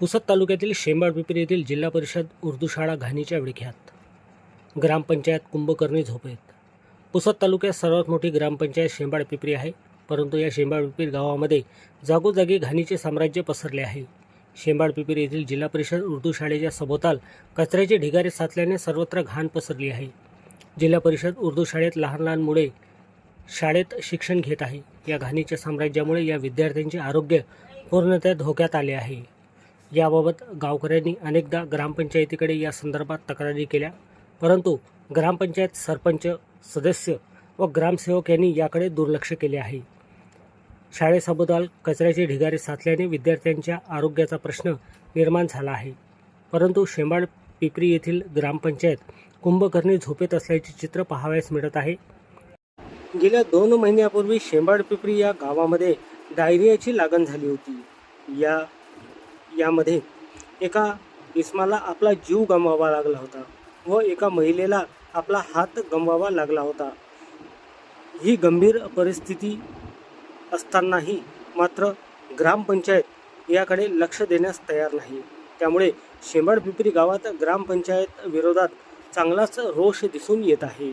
पुसद तालुक्यातील शेंबाळ पिपरी येथील जिल्हा परिषद उर्दू शाळा घाणीच्या विळख्यात ग्रामपंचायत कुंभकर्णी झोपेत. पुसद तालुक्यात सर्वात मोठी ग्रामपंचायत शेंबाळ पिपरी आहे परंतु या शेंबाळ पिपरी गावामध्ये जागोजागी घाणीचे साम्राज्य पसरले आहे. शेंबाळ पिपरी येथील जिल्हा परिषद उर्दू शाळेच्या सभोवताल कचऱ्याचे ढिगारे साचल्याने सर्वत्र घाण पसरली आहे. जिल्हा परिषद उर्दू शाळेत लहान लहान मुळे शाळेत शिक्षण घेत आहे. या घाणीच्या साम्राज्यामुळे या विद्यार्थ्यांचे आरोग्य पूर्णतः धोक्यात आले आहे. याबाबत गावकऱ्यांनी अनेकदा ग्रामपंचायतीकडे या संदर्भात तक्रारी केल्या. परंतु ग्रामपंचायत सरपंच सदस्य व ग्रामसेवक यांनी याकडे दुर्लक्ष केले आहे. शाळेसभोवताल कचऱ्याचे ढिगारे साचल्याने विद्यार्थ्यांच्या आरोग्याचा प्रश्न निर्माण झाला आहे. परंतु शेंबाड पिपरी येथील ग्रामपंचायत कुंभकर्णी झोपेत असल्याचे चित्र पाहावयास मिळत आहे. गेल्या दोन महिन्यापूर्वी शेंबाड पिपरी या गावामध्ये डायरियाची लागण झाली होती. या यामध्ये एका इस्माला आपला जीव गमवावा लागला होता व एका महिलेला आपला हात गमवावा लागला होता. ही गंभीर परिस्थिती असतानाही मात्र ग्रामपंचायत याकडे लक्ष देण्यास तयार नाही. त्यामुळे शेंबाड पिपरी गावात ग्रामपंचायत विरोधात चांगलाच रोष दिसून येत आहे.